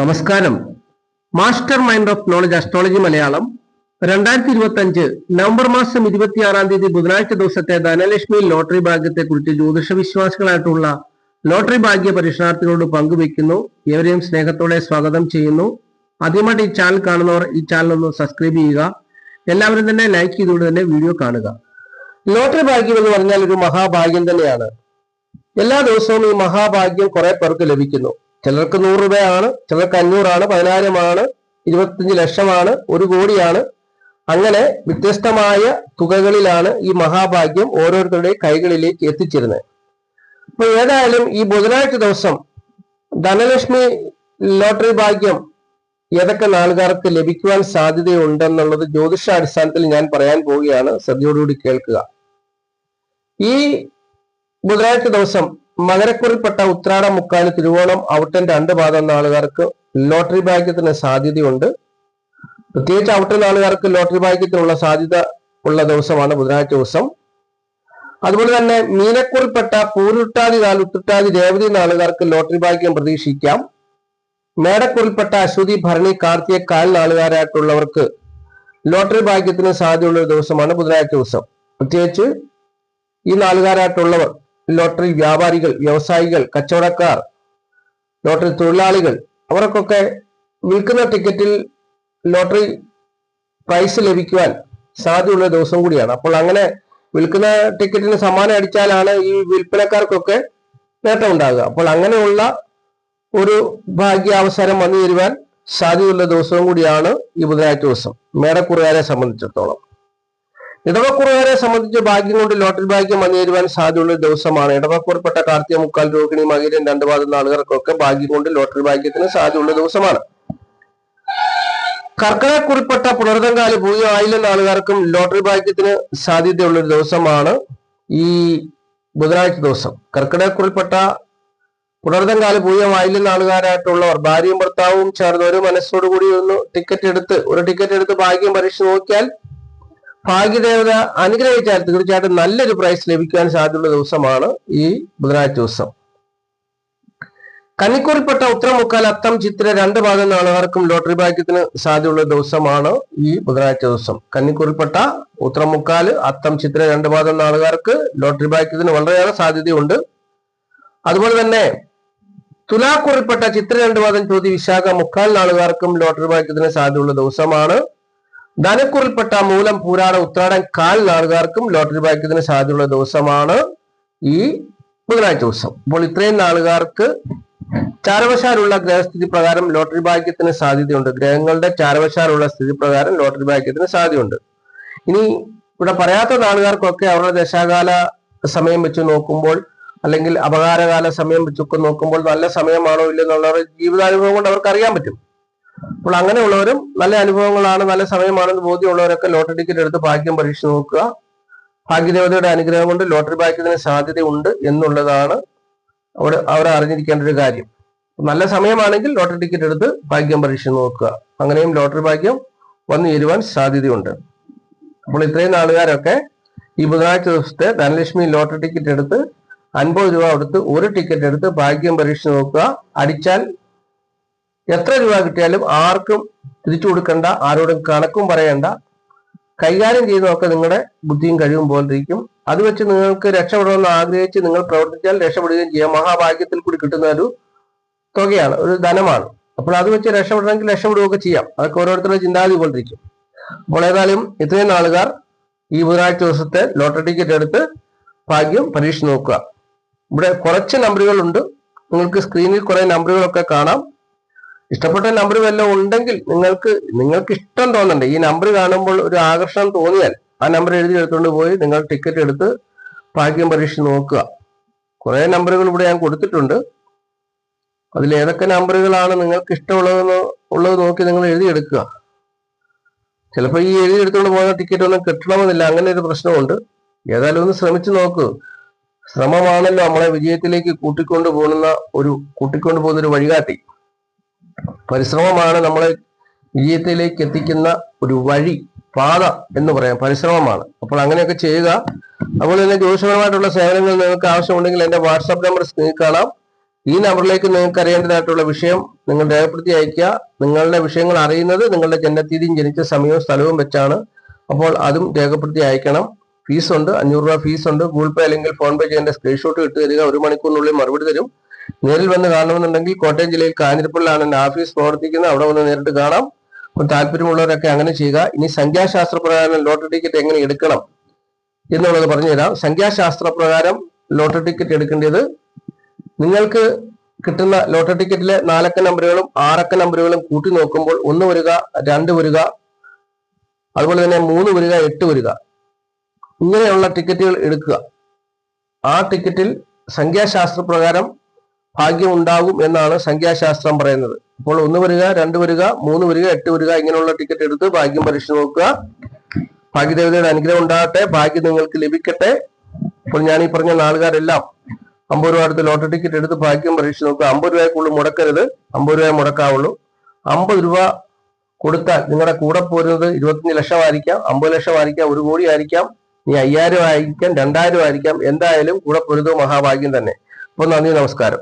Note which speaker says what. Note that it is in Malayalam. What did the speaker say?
Speaker 1: നമസ്കാരം. Master mind of knowledge astrology Malayalam. രണ്ടായിരത്തി ഇരുപത്തി അഞ്ച് നവംബർ മാസം ഇരുപത്തിയാറാം തീയതി ബുധനാഴ്ച ദിവസത്തെ ധനലക്ഷ്മി ലോട്ടറി ഭാഗ്യത്തെ കുറിച്ച് ജ്യോതിഷ വിശ്വാസികളായിട്ടുള്ള ലോട്ടറി ഭാഗ്യ പരീക്ഷണാർത്ഥികളോട് പങ്കുവെക്കുന്നു. ഏവരെയും സ്നേഹത്തോടെ സ്വാഗതം ചെയ്യുന്നു. ആദ്യമായിട്ട് ഈ ചാനൽ കാണുന്നവർ ഈ ചാനൽ ഒന്ന് സബ്സ്ക്രൈബ് ചെയ്യുക. എല്ലാവരും തന്നെ ലൈക്ക് ചെയ്തുകൊണ്ട് തന്നെ വീഡിയോ കാണുക. ലോട്ടറി ഭാഗ്യം എന്ന് പറഞ്ഞാൽ ഒരു മഹാഭാഗ്യം തന്നെയാണ്. എല്ലാ ദിവസവും ഈ മഹാഭാഗ്യം കുറെ പേർക്ക് ലഭിക്കുന്നു. ചിലർക്ക് നൂറ് രൂപയാണ് ചിലർക്ക് അഞ്ഞൂറാണ് പതിനായിരമാണ് ഇരുപത്തിയഞ്ച് ലക്ഷമാണ് ഒരു കോടിയാണ്. അങ്ങനെ വ്യത്യസ്തമായ തുകകളിലാണ് ഈ മഹാഭാഗ്യം ഓരോരുത്തരുടെ കൈകളിലേക്ക് എത്തിച്ചിരുന്നത്. അപ്പൊ ഏതായാലും ഈ ബുധനാഴ്ച ദിവസം ധനലക്ഷ്മി ലോട്ടറി ഭാഗ്യം ഏതൊക്കെ നാളുകാർക്ക് ലഭിക്കുവാൻ സാധ്യതയുണ്ടെന്നുള്ളത് ജ്യോതിഷാടിസ്ഥാനത്തിൽ ഞാൻ പറയാൻ പോവുകയാണ്. ശ്രദ്ധയോടുകൂടി കേൾക്കുക. ഈ ബുധനാഴ്ച ദിവസം മകരക്കുറിൽപ്പെട്ട ഉത്രാടം മുക്കാൽ തിരുവോണം ഔട്ടൻ രണ്ട് പാദം നാളുകാർക്ക് ലോട്ടറി ഭാഗ്യത്തിന് സാധ്യതയുണ്ട്. പ്രത്യേകിച്ച് ഔട്ടൻ നാളുകാർക്ക് ലോട്ടറി ഭാഗ്യത്തിനുള്ള സാധ്യത ഉള്ള ദിവസമാണ് ബുധനാഴ്ച ദിവസം. അതുപോലെ തന്നെ മീനക്കുറിൽപ്പെട്ട പൂരുട്ടാതി നാലുട്ടാതി രേവതി നാളുകാർക്ക് ലോട്ടറി ഭാഗ്യം പ്രതീക്ഷിക്കാം. മേടക്കുറിൽപ്പെട്ട അശ്വതി ഭരണി കാർത്തിക കാൽ നാളുകാരായിട്ടുള്ളവർക്ക് ലോട്ടറി ഭാഗ്യത്തിന് സാധ്യതയുള്ള ഒരു ദിവസമാണ് ബുധനാഴ്ച ദിവസം. പ്രത്യേകിച്ച് ഈ നാളുകാരായിട്ടുള്ളവർ ലോട്ടറി വ്യാപാരികൾ വ്യവസായികൾ കച്ചവടക്കാർ ലോട്ടറി തൊഴിലാളികൾ അവർക്കൊക്കെ വിൽക്കുന്ന ടിക്കറ്റിൽ ലോട്ടറി പ്രൈസ് ലഭിക്കുവാൻ സാധ്യതയുള്ള ദിവസം കൂടിയാണ്. അപ്പോൾ അങ്ങനെ വിൽക്കുന്ന ടിക്കറ്റിന് സമ്മാനം അടിച്ചാലാണ് ഈ വിൽപ്പനക്കാർക്കൊക്കെ നേട്ടം ഉണ്ടാകുക അപ്പോൾ അങ്ങനെയുള്ള ഒരു ഭാഗ്യാവസരം വന്നു തരുവാൻ സാധ്യതയുള്ള ദിവസവും കൂടിയാണ് ഈ ബുധനാഴ്ച ദിവസം. മേടക്കുറുകാരെ സംബന്ധിച്ചിടത്തോളം. ഇടവക്കുറുകാരെ സംബന്ധിച്ച് ഭാഗ്യം കൊണ്ട് ലോട്ടറി ഭാഗ്യം അണിയേരുവാൻ സാധ്യതയുള്ള ദിവസമാണ്. ഇടവക്കുറപ്പെട്ട കാർത്തിക മുക്കാൽ രോഹിണി രണ്ടു പാദം നാളുകൾക്കൊക്കെ ഭാഗ്യം കൊണ്ട് ലോട്ടറി ഭാഗ്യത്തിന് സാധ്യതയുള്ള ദിവസമാണ്. കർക്കിടക്കുറിപ്പെട്ട പുണർതങ്കാൽ ഭൂമി ആയിരം നാളുകാർക്കും ലോട്ടറി ഭാഗ്യത്തിന് സാധ്യതയുള്ള ഒരു ദിവസമാണ് ഈ ബുധനാഴ്ച ദിവസം. കർക്കിടക്കുറിൽപ്പെട്ട പുണർതങ്കാൽ ഭൂയം ആയിരം നാളുകാരായിട്ടുള്ളവർ ഭാര്യയും ഭർത്താവും ചേർന്ന് ഒരു മനസ്സോടുകൂടി ഒന്ന് ടിക്കറ്റ് എടുത്ത് ഒരു ടിക്കറ്റ് എടുത്ത് ഭാഗ്യം പരീക്ഷ നോക്കിയാൽ ഭാഗ്യദേവത അനുഗ്രഹിച്ചാൽ തീർച്ചയായിട്ടും നല്ലൊരു പ്രൈസ് ലഭിക്കാൻ സാധ്യതയുള്ള ദിവസമാണ് ഈ ബുധനാഴ്ച ദിവസം. കന്നിക്കൂറിൽപ്പെട്ട ഉത്തരമുക്കാൽ അത്തം ചിത്ര രണ്ട് ഭാഗം നാളുകാർക്കും ലോട്ടറി ഭാഗ്യത്തിന് സാധ്യതയുള്ള ദിവസമാണ് ഈ ബുധനാഴ്ച ദിവസം. കന്നിക്കൂറിൽപ്പെട്ട ഉത്തരമുക്കാൽ അത്തം ചിത്ര രണ്ട് ഭാഗം നാളുകാർക്ക് ലോട്ടറി ഭാഗ്യത്തിന് വളരെയേറെ സാധ്യതയുണ്ട്. അതുപോലെ തന്നെ തുലാക്കുറിപ്പെട്ട ചിത്ര രണ്ട് പാദം ചോദ്യ വിശാഖ മുക്കാൽ നാളുകാർക്കും ലോട്ടറി ഭാഗ്യത്തിന് സാധ്യതയുള്ള ദിവസമാണ് ധനക്കുറിൽപ്പെട്ട മൂലം പൂരാട ഉത്രാടം കാൽ നാളുകാർക്കും ലോട്ടറി ഭാഗ്യത്തിന് സാധ്യതയുള്ള ദിവസമാണ് ഈ ബുധനാഴ്ച ദിവസം. അപ്പോൾ ഇത്രയും നാളുകാർക്ക് ചാരവശാലുള്ള ഗ്രഹസ്ഥിതി പ്രകാരം ലോട്ടറി ഭാഗ്യത്തിന് സാധ്യതയുണ്ട്. ഗ്രഹങ്ങളുടെ ചാരവശാലുള്ള സ്ഥിതി പ്രകാരം ലോട്ടറി ഭാഗ്യത്തിന് സാധ്യതയുണ്ട്. ഇനി ഇവിടെ പറയാത്ത നാളുകാർക്കൊക്കെ അവരുടെ ദശാകാല സമയം വെച്ച് നോക്കുമ്പോൾ അല്ലെങ്കിൽ അപകാരകാല സമയം വെച്ചൊക്കെ നോക്കുമ്പോൾ നല്ല സമയമാണോ ഇല്ലെന്നുള്ളവരുടെ ജീവിതാനുഭവം കൊണ്ട് അവർക്ക് അറിയാൻ പറ്റും. അപ്പോൾ അങ്ങനെയുള്ളവരും നല്ല അനുഭവങ്ങളാണ് നല്ല സമയമാണെന്ന് ബോധ്യമുള്ളവരൊക്കെ ലോട്ടറി ടിക്കറ്റ് എടുത്ത് ഭാഗ്യം പരീക്ഷ നോക്കുക. ഭാഗ്യദേവതയുടെ അനുഗ്രഹം കൊണ്ട് ലോട്ടറി ഭാഗ്യത്തിന് സാധ്യതയുണ്ട് എന്നുള്ളതാണ് അവിടെ അവർ അറിഞ്ഞിരിക്കേണ്ട ഒരു കാര്യം. നല്ല സമയമാണെങ്കിൽ ലോട്ടറി ടിക്കറ്റ് എടുത്ത് ഭാഗ്യം പരീക്ഷ നോക്കുക. അങ്ങനെയും ലോട്ടറി ഭാഗ്യം വന്നു ചേരുവാൻ സാധ്യതയുണ്ട്. അപ്പോൾ ഇത്രയും നാളുകാരൊക്കെ ഈ ബുധനാഴ്ച ദിവസത്തെ ധനലക്ഷ്മി ലോട്ടറി ടിക്കറ്റ് എടുത്ത് അൻപത് രൂപ കൊടുത്ത് ഒരു ടിക്കറ്റ് എടുത്ത് ഭാഗ്യം പരീക്ഷ നോക്കുക. അടിച്ചാൽ എത്ര രൂപ കിട്ടിയാലും ആർക്കും തിരിച്ചു കൊടുക്കണ്ട ആരോടും കണക്കും പറയണ്ട. കൈകാര്യം ചെയ്യുന്നതൊക്കെ നിങ്ങളുടെ ബുദ്ധിയും കഴിവും പോലിരിക്കും അത് വെച്ച് നിങ്ങൾക്ക് രക്ഷപ്പെടണമെന്ന് ആഗ്രഹിച്ച് നിങ്ങൾ പ്രവർത്തിച്ചാൽ രക്ഷപ്പെടുകയും ചെയ്യാം. മഹാഭാഗ്യത്തിൽ കൂടി കിട്ടുന്ന ഒരു തുകയാണ് ഒരു ധനമാണ്. അപ്പോൾ അത് വെച്ച് രക്ഷപ്പെടണമെങ്കിൽ രക്ഷപ്പെടുകയൊക്കെ ചെയ്യാം. അതൊക്കെ ഓരോരുത്തരുടെ ചിന്താഗതി പോലിരിക്കും അപ്പോൾ ഏതായാലും ഇത്രയും നാളുകാർ ഈ ബുധനാഴ്ച ദിവസത്തെ ലോട്ടറി ടിക്കറ്റ് എടുത്ത് ഭാഗ്യം പരീക്ഷ നോക്കുക. ഇവിടെ കുറച്ച് നമ്പറുകളുണ്ട്. നിങ്ങൾക്ക് സ്ക്രീനിൽ കുറെ നമ്പറുകളൊക്കെ കാണാം. ഇഷ്ടപ്പെട്ട നമ്പർ വല്ലതും ഉണ്ടെങ്കിൽ നിങ്ങൾക്ക് നിങ്ങൾക്ക് ഇഷ്ടം തോന്നണ്ടേ. ഈ നമ്പർ കാണുമ്പോൾ ഒരു ആകർഷണം തോന്നിയാൽ ആ നമ്പർ എഴുതി എടുത്തുകൊണ്ട് പോയി നിങ്ങൾ ടിക്കറ്റ് എടുത്ത് ഭാഗ്യം പരീക്ഷ നോക്കുക. കുറെ നമ്പറുകൾ ഇവിടെ ഞാൻ കൊടുത്തിട്ടുണ്ട്. അതിൽ ഏതൊക്കെ നമ്പറുകളാണ് നിങ്ങൾക്ക് ഇഷ്ടമുള്ളതെന്ന് ഉള്ളത് നോക്കി നിങ്ങൾ എഴുതിയെടുക്കുക ചിലപ്പോൾ ഈ എഴുതി എടുത്തുകൊണ്ട് പോകുന്ന ടിക്കറ്റ് ഒന്നും കിട്ടണമെന്നില്ല. അങ്ങനെ ഒരു പ്രശ്നമുണ്ട്. ഏതായാലും ഒന്ന് ശ്രമിച്ചു നോക്കൂ. ശ്രമമാണല്ലോ നമ്മളെ വിജയത്തിലേക്ക് കൂട്ടിക്കൊണ്ടു പോകുന്ന ഒരു കൂട്ടിക്കൊണ്ടു പോകുന്ന ഒരു വഴികാട്ടി. പരിശ്രമമാണ് നമ്മളെ വിജയത്തിലേക്ക് എത്തിക്കുന്ന ഒരു വഴി പാത എന്ന് പറയാം. പരിശ്രമമാണ്. അപ്പോൾ അങ്ങനെയൊക്കെ ചെയ്യുക. അതുപോലെ തന്നെ ജ്യോതിഷപരമായിട്ടുള്ള സേവനങ്ങൾ നിങ്ങൾക്ക് ആവശ്യമുണ്ടെങ്കിൽ എന്റെ വാട്സാപ്പ് നമ്പർ കാണാം. ഈ നമ്പറിലേക്ക് നിങ്ങൾക്ക് അറിയേണ്ടതായിട്ടുള്ള വിഷയം നിങ്ങൾ രേഖപ്പെടുത്തി അയക്കുക നിങ്ങളുടെ വിഷയങ്ങൾ അറിയുന്നത് നിങ്ങളുടെ ജനനത്തീയതിയും ജനിച്ച സമയവും സ്ഥലവും വെച്ചാണ്. അപ്പോൾ അതും രേഖപ്പെടുത്തി അയക്കണം ഫീസ് ഉണ്ട് അഞ്ഞൂറ് രൂപ ഫീസ് ഉണ്ട് ഗൂഗിൾ പേ അല്ലെങ്കിൽ ഫോൺ പേ ചെയ്യേണ്ട സ്ക്രീൻഷോട്ട് ഇട്ട് തരിക. ഒരു മണിക്കൂറിനുള്ളിൽ മറുപടി തരും. നേരിൽ വന്ന് കാണണമെന്നുണ്ടെങ്കിൽ കോട്ടയം ജില്ലയിൽ കാഞ്ഞിരപ്പള്ളിലാണ് എന്റെ ഓഫീസ് പ്രവർത്തിക്കുന്നത്. അവിടെ വന്ന് നേരിട്ട് കാണാം. അപ്പോൾ താല്പര്യമുള്ളവരൊക്കെ അങ്ങനെ ചെയ്യുക. ഇനി സംഖ്യാശാസ്ത്ര പ്രകാരം ലോട്ടറി ടിക്കറ്റ് എങ്ങനെ എടുക്കണം എന്നുള്ളത് പറഞ്ഞുതരാം സംഖ്യാശാസ്ത്ര പ്രകാരം ലോട്ടറി ടിക്കറ്റ് എടുക്കേണ്ടത് നിങ്ങൾക്ക് കിട്ടുന്ന ലോട്ടറി ടിക്കറ്റിലെ നാലക്ക നമ്പറുകളും ആറക്ക നമ്പറുകളും കൂട്ടി നോക്കുമ്പോൾ ഒന്ന് വരിക രണ്ട് വരിക അതുപോലെ തന്നെ മൂന്ന് വരിക എട്ട് വരിക. ഇങ്ങനെയുള്ള ടിക്കറ്റുകൾ എടുക്കുക. ആ ടിക്കറ്റിൽ സംഖ്യാശാസ്ത്ര പ്രകാരം ഭാഗ്യം ഉണ്ടാകും എന്നാണ് സംഖ്യാശാസ്ത്രം പറയുന്നത്. അപ്പോൾ ഒന്ന് വരിക രണ്ട് വരിക മൂന്ന് വരിക എട്ട് വരിക ഇങ്ങനെയുള്ള ടിക്കറ്റ് എടുത്ത് ഭാഗ്യം പരീക്ഷിച്ച് നോക്കുക. ഭാഗ്യദേവതയുടെ അനുഗ്രഹം ഉണ്ടാകട്ടെ ഭാഗ്യം നിങ്ങൾക്ക് ലഭിക്കട്ടെ. അപ്പോൾ ഞാൻ ഈ പറഞ്ഞ നാളുകാരെല്ലാം അമ്പത് രൂപ അടുത്ത് ലോട്ടറി ടിക്കറ്റ് എടുത്ത് ഭാഗ്യം പരീക്ഷിച്ച് നോക്കുക. അമ്പത് രൂപയ്ക്കുള്ളിൽ മുടക്കരുത് അമ്പത് രൂപ മുടക്കാവുള്ളൂ. അമ്പത് രൂപ കൊടുത്താൽ നിങ്ങളുടെ കൂടെ പോരുന്നത് ഇരുപത്തഞ്ച് ലക്ഷമായിരിക്കാം അമ്പത് ലക്ഷം ആയിരിക്കാം ഒരു കോടി ആയിരിക്കാം ഇനി അയ്യായിരം ആയിരിക്കാം രണ്ടായിരം ആയിരിക്കാം എന്തായാലും കൂടെ പൊരുതോ മഹാഭാഗ്യം തന്നെ. അപ്പൊ നന്ദി നമസ്കാരം.